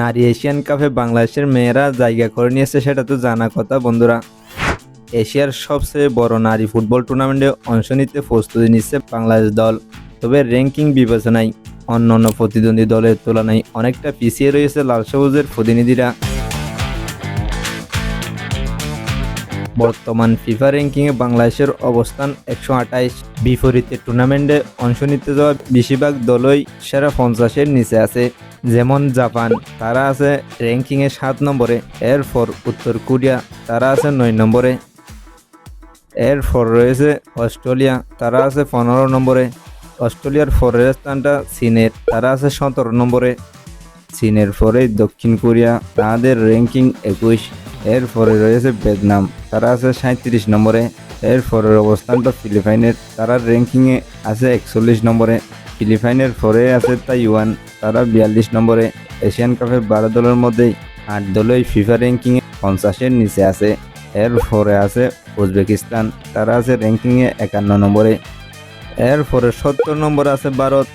নারী এশিয়ান কাপে বাংলাদেশের মেয়েরা জায়গা করে নিয়েছে, সেটা তো জানা কথা বন্ধুরা। এশিয়ার সবচেয়ে বড় নারী ফুটবল টুর্নামেন্টে অংশ নিতে প্রস্তুতি নিচ্ছে বাংলাদেশ দল। তবে র্যাঙ্কিং বিবেচনায় অন্যান্য অন্য প্রতিদ্বন্দ্বী দলের তুলনায় অনেকটা পিছিয়ে রয়েছে লাল সবুজের প্রতিনিধিরা। বর্তমান ফিফা র্যাঙ্কিংয়ে বাংলাদেশের অবস্থান একশো আঠাইশ। বিপরীতে টুর্নামেন্টে অংশ নিতে যাওয়া বেশিরভাগ দলই সেরা পঞ্চাশের নিচে আছে। যেমন জাপান, তারা আছে র্যাঙ্কিংয়ে সাত নম্বরে। এরপর উত্তর কোরিয়া, তারা আছে নয় নম্বরে। এরপর রয়েছে অস্ট্রেলিয়া, তারা আছে পনেরো নম্বরে। অস্ট্রেলিয়ার পরের স্থানটা চীনের, তারা আছে সতেরো নম্বরে। চীনের পরে দক্ষিণ কোরিয়া, তাদের র্যাঙ্কিং একুশ। এরপরে রয়েছে ভিয়েতনাম। তারা আছে সাঁত্রিশ নম্বরে। এর পরের অবস্থানটা ফিলিপাইনের। তারা র্যাঙ্কিংয়ে আছে একচল্লিশ নম্বরে। ফিলিপাইনের পরে আছে তাইওয়ান। তারা বিয়াল্লিশ নম্বরে। এশিয়ান কাপের বারো দলের মধ্যেই আট দলই ফিফা র্যাঙ্কিংয়ে পঞ্চাশের নিচে আছে। এর পরে আছে উজবেকিস্তান। তারা আছে র্যাঙ্কিংয়ে একান্ন নম্বরে। এর পরে সত্তর নম্বর আছে ভারত।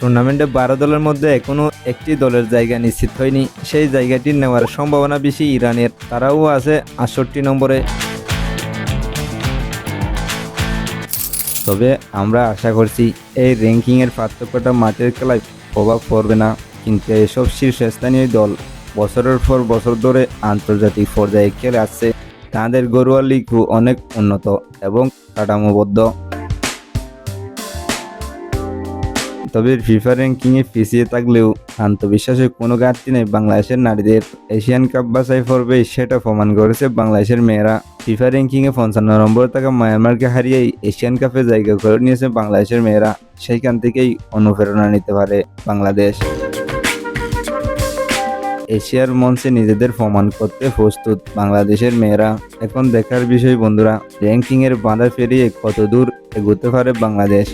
টুর্নামেন্টে বারো দলের মধ্যে এখনও একটি দলের জায়গা নিশ্চিত হয়নি। সেই জায়গাটি নেওয়ার সম্ভাবনা বেশি ইরানের। তারাও আছে আটষট্টি নম্বরে। তবে আমরা আশা করছি এই র্যাঙ্কিংয়ের পার্থক্যটা মাঠের খেলায় প্রভাব পড়বে না। কিন্তু এসব শীর্ষস্থানীয় দল বছরের পর বছর ধরে আন্তর্জাতিক পর্যায়ে খেলে আসছে। তাদের গড়ুয়া লিগও অনেক উন্নত এবং কাঠামোবদ্ধ। তবে ফিফা র্যাঙ্কিংয়ে পিছিয়ে থাকলেও আত্মবিশ্বাসের কোনো ঘাটতি নেই বাংলাদেশের নারীদের। এশিয়ান কাপ বাছাই পর্বে সেটা প্রমাণ করেছে বাংলাদেশের মেয়েরা। ফিফা র্যাঙ্কিংয়ে পঞ্চান্ন নম্বর থাকা মায়ানমারকে হারিয়েই এশিয়ান কাপে জায়গা করে নিয়েছে বাংলাদেশের মেয়েরা। সেইখান থেকেই অনুপ্রেরণা নিতে পারে বাংলাদেশ। এশিয়ার মঞ্চে নিজেদের প্রমাণ করতে প্রস্তুত বাংলাদেশের মেয়েরা। এখন দেখার বিষয় বন্ধুরা র্যাঙ্কিংয়ের বাঁধা পেরিয়ে কত দূর এগোতে পারে বাংলাদেশ?